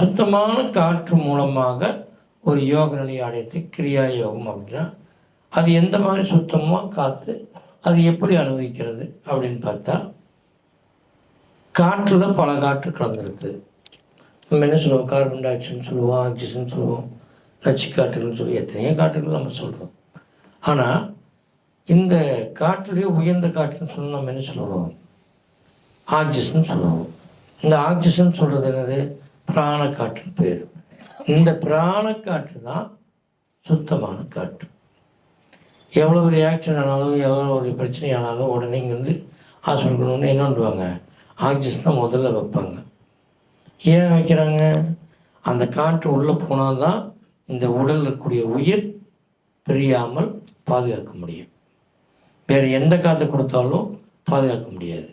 சுத்தமான காற்று மூலமாக ஒரு யோக நிலையை அடைத்து கிரியா யோகம் அப்படின்னா அது எந்த மாதிரி சுத்தமாக காற்று அது எப்படி அனுபவிக்கிறது அப்படின்னு பார்த்தா காற்றில் பல காற்று கலந்துருக்கு. நம்ம என்ன சொல்லுவோம்? கார்பன் டை ஆக்சைடுன்னு சொல்லுவோம் ஆக்சிஜன் சொல்லுவோம் நச்சு காற்றுகள்னு சொல்லி எத்தனையோ காற்றுகள் நம்ம சொல்கிறோம் ஆனால் இந்த காற்றுலேயே உயர்ந்த காற்றுன்னு சொல்லி நம்ம என்ன சொல்லுவோம்? ஆக்சிஜன் சொல்லுவோம். இந்த ஆக்சிஜன் சொல்கிறது என்னது? பிராண காற்று பேர். இந்த பிராண காற்று தான் சுத்தமான காற்று. எவ்வளோ ஒரு ஆக்சிடென்ட் ஆனாலும் எவ்வளோ ஒரு பிரச்சனை ஆனாலும் உடனே இங்கேருந்து ஹாஸ்பிட்டல் கொண்டு என்ன பண்ணுவாங்க ஆக்சிஜன் தான் முதல்ல வைப்பாங்க. ஏன் வைக்கிறாங்க? அந்த காற்று உள்ளே போனால் தான் இந்த உடலில் இருக்கக்கூடிய உயிர் பிரியாமல் பாதுகாக்க முடியும். வேறு எந்த காற்று கொடுத்தாலும் பாதுகாக்க முடியாது.